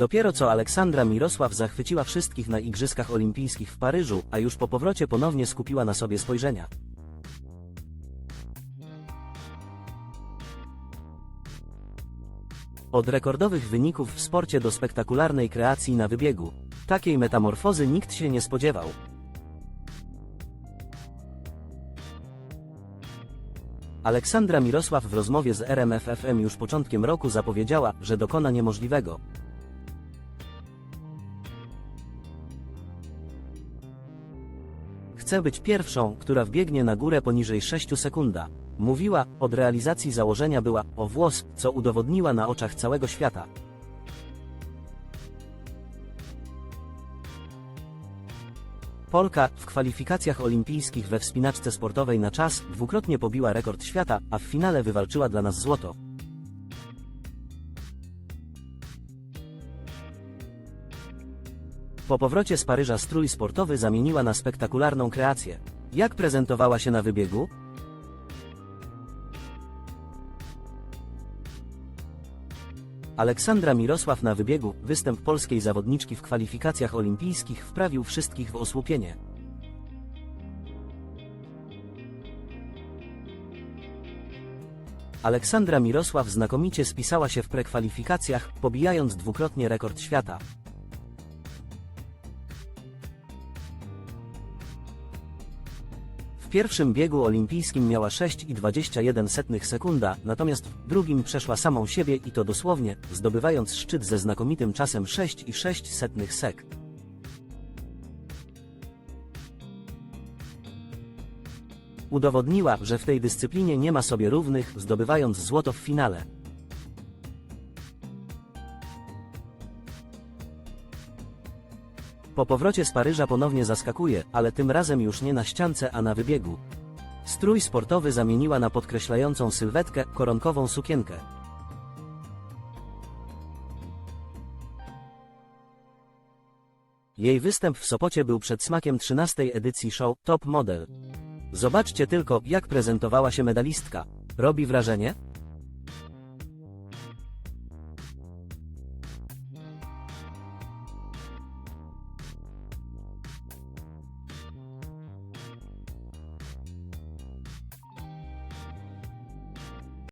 Dopiero co Aleksandra Mirosław zachwyciła wszystkich na Igrzyskach Olimpijskich w Paryżu, a już po powrocie ponownie skupiła na sobie spojrzenia. Od rekordowych wyników w sporcie do spektakularnej kreacji na wybiegu. Takiej metamorfozy nikt się nie spodziewał. Aleksandra Mirosław w rozmowie z RMFFM już początkiem roku zapowiedziała, że dokona niemożliwego. Chcę być pierwszą, która wbiegnie na górę poniżej 6 sekunda. Mówiła, od realizacji założenia była o włos, co udowodniła na oczach całego świata. Polka w kwalifikacjach olimpijskich we wspinaczce sportowej na czas dwukrotnie pobiła rekord świata, a w finale wywalczyła dla nas złoto. Po powrocie z Paryża strój sportowy zamieniła na spektakularną kreację. Jak prezentowała się na wybiegu? Aleksandra Mirosław na wybiegu, występ polskiej zawodniczki w kwalifikacjach olimpijskich wprawił wszystkich w osłupienie. Aleksandra Mirosław znakomicie spisała się w prekwalifikacjach, pobijając dwukrotnie rekord świata. Pierwszym biegu olimpijskim miała 6,21 sekunda, natomiast w drugim przeszła samą siebie i to dosłownie, zdobywając szczyt ze znakomitym czasem 6,6 sek. Udowodniła, że w tej dyscyplinie nie ma sobie równych, zdobywając złoto w finale. Po powrocie z Paryża ponownie zaskakuje, ale tym razem już nie na ściance, a na wybiegu. Strój sportowy zamieniła na podkreślającą sylwetkę, koronkową sukienkę. Jej występ w Sopocie był przedsmakiem 13 edycji show Top Model. Zobaczcie tylko, jak prezentowała się medalistka. Robi wrażenie?